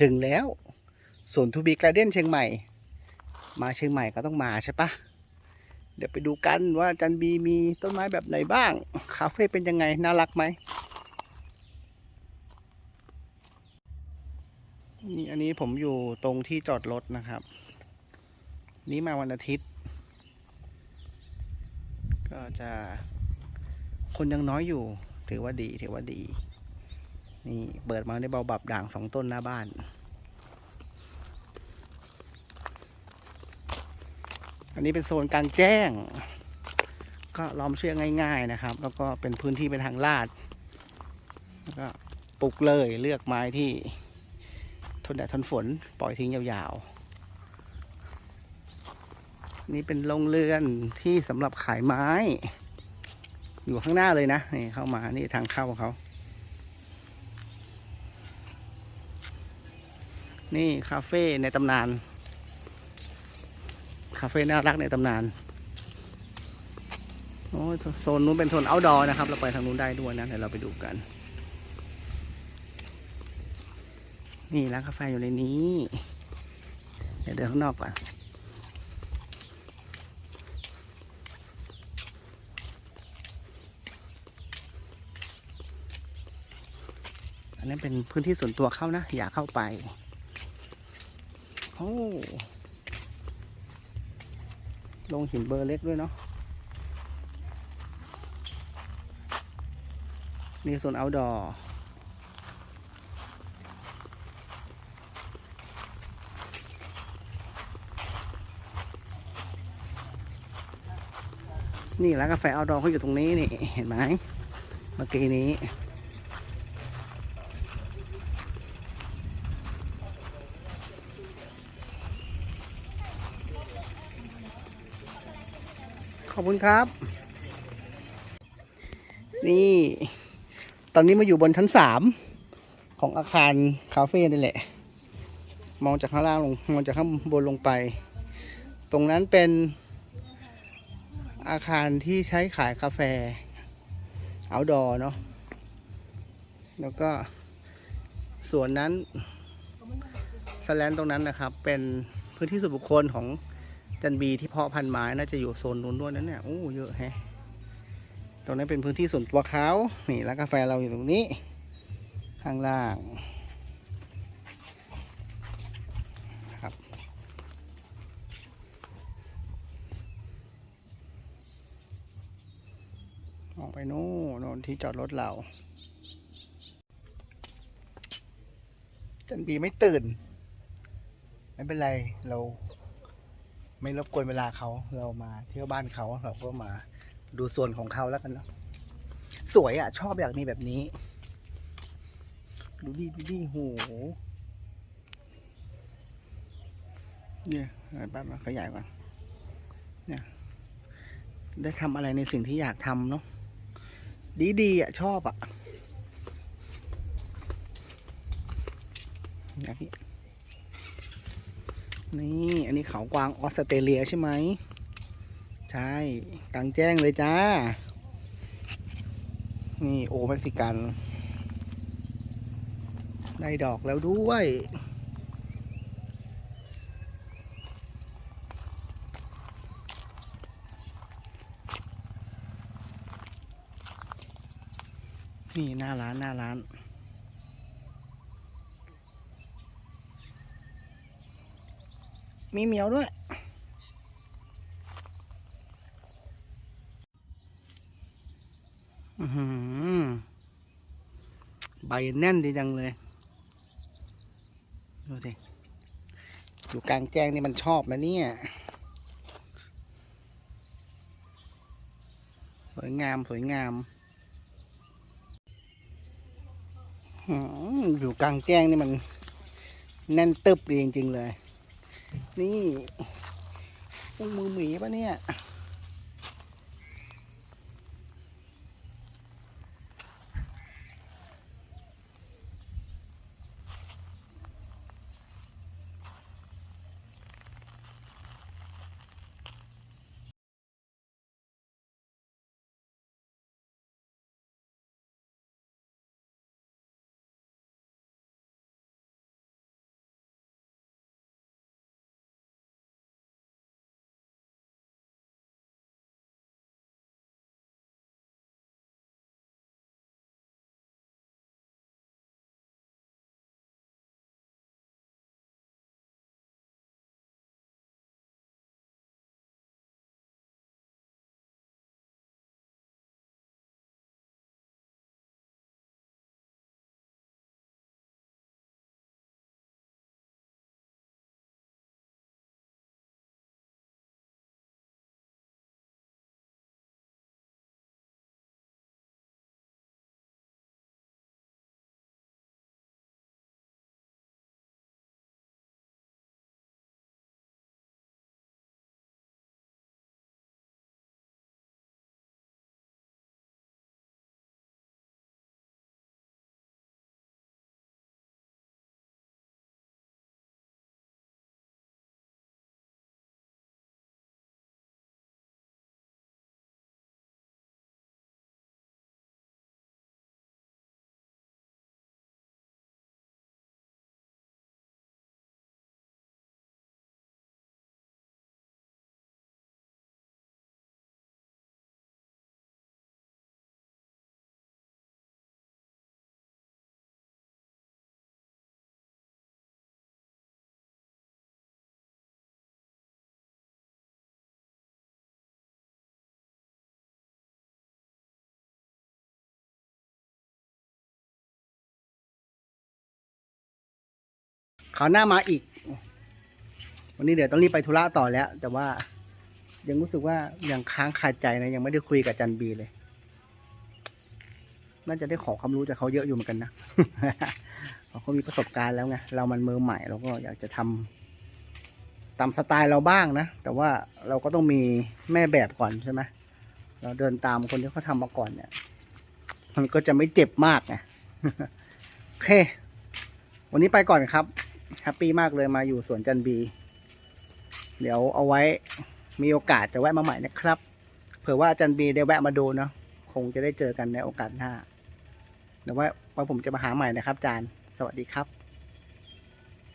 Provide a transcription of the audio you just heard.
ถึงแล้วสวนทูบีการ์เด้นเชียงใหม่ มาเชียงใหม่ก็ต้องมาใช่ปะเดี๋ยวไปดูกันว่าจันบีมีต้นไม้แบบไหนบ้าง คาเฟ่เป็นยังไง น่ารักไหมนี่อันนี้ผมอยู่ตรงที่จอดรถนะครับ นี่มาวันอาทิตย์ ก็จะคนยังน้อยอยู่ ถือว่าดีถือว่าดี นี่เปิดมาได้เบาบับด่างสองต้นหน้าบ้าน อันนี้เป็นโซนกลางแจ้ง ก็ล้อมเชือกง่าย ๆนะครับ แล้วก็เป็นพื้นที่เป็นทางลาด แล้วก็ปลูกเลยเลือกไม้ที่ทนแดดทนฝนปล่อยทิ้งยาวๆ นี่เป็นโรงเรือนที่สำหรับขายไม้ อยู่ข้างหน้าเลยนะนี่เข้ามานี่ทางเข้าของเขา นี่คาเฟ่ในตำนาน คาเฟ่น่ารักในตำนาน โอ้โซนนู้นเป็นโซนเอาดอนะครับ เราไปทางนู้นได้ด้วยนะ เดี๋ยวเราไปดูกัน นี่ร้านกาแฟอยู่ในนี้ เดี๋ยวเดินข้างนอกก่อนอันนั้นเป็นพื้นที่ส่วนตัวเข้านะ อย่าเข้าไป โอ้ลงหินเบอร์เล็กด้วยเนาะนี่โซน outdoor นี่ร้านกาแฟ outdoor เขาอยู่ตรงนี้นี่ เห็นไหมเมื่อกี้นี้ อบคุณครับ นี่ ตอนนี้มาอยู่บนชั้นสามของอาคารคาเฟ่นี่แหละ มองจากข้างล่างลงมองจากข้างบนลงไป ตรงนั้นเป็นอาคารที่ใช้ขายกาแฟเอาดอเนาะแล้วก็ส่วนนั้นสแลนตรงนั้นนะครับ เป็นพื้นที่ส่วนบุคคลของ จันบีที่เพาะพันธุ์ไม้น่าจะอยู่โซนนู้นด้วยนั่นเนี่ยโอ้เยอะแฮะตรงนั้นเป็นพื้นที่ส่วนตัวเขานี่ร้านกาแฟเราอยู่ตรงนี้ ข้างล่างครับออกไปโน่นนนที่จอดรถเรา จันบีไม่ตื่น ไม่เป็นไรเรา ไม่รบกวนเวลาเขาเรามาเที่ยวบ้านเขาเราก็มาดูส่วนของเขาแล้วกันเนาะสวยอะ่ะ ชอบอยากมีแบบนี้ ดูดิดูดิโหเนี่ยอะไรแป๊บนขยายก่อนเนี่ยได้ทำอะไรในสิ่งที่อยากทำเนาะดีดีอะ ชอบอะอย่างนี้ นี่อันนี้เขากวางออสเตรเลียใช่ไหม ใช่กลางแจ้งเลยจ้า นี่โอเม็กซิกัน ได้ดอกแล้วด้วยนี่หน้าร้านหน้าร้าน มีเหมียวด้วยอือหือใบแน่นดีจังเลย ดูสิ อยู่กลางแจ้งนี่มันชอบนะเนี่ย สวยงามสวยงามอยู่กลางแจ้งนี่มันแน่นตึบดีจริง ๆ เลย นี่อุ้งมือหมีปะเนี่ย ราวหน้ามาอีก วันนี้เดี๋ยวต้องรีบไปธุระต่อแล้ว แต่ว่ายังรู้สึกว่ายังค้างคาใจนะยังไม่ได้คุยกับจันบีเลย น่าจะได้ขอความรู้จากเขาเยอะอยู่เหมือนกันนะเขามีประสบการณ์แล้วไงเรามันมือใหม่เราก็อยากจะทำตามสไตล์เราบ้างนะ แต่ว่าเราก็ต้องมีแม่แบบก่อนใช่ไหมเราเดินตามคนที่เขาทำมาก่อนเนี่ย มันก็จะไม่เจ็บมากไงโอเค วันนี้ไปก่อนครับ แฮปปี้มากเลยมาอยู่สวนจันบี เดี๋ยวเอาไว้มีโอกาสจะแวะมาใหม่นะครับ เผื่อว่าจันบีได้แวะมาดูเนาะคงจะได้เจอกันในโอกาสหน้าเดี๋ยวว่าว่าผมจะมาหาใหม่นะครับจานสวัสดีครับ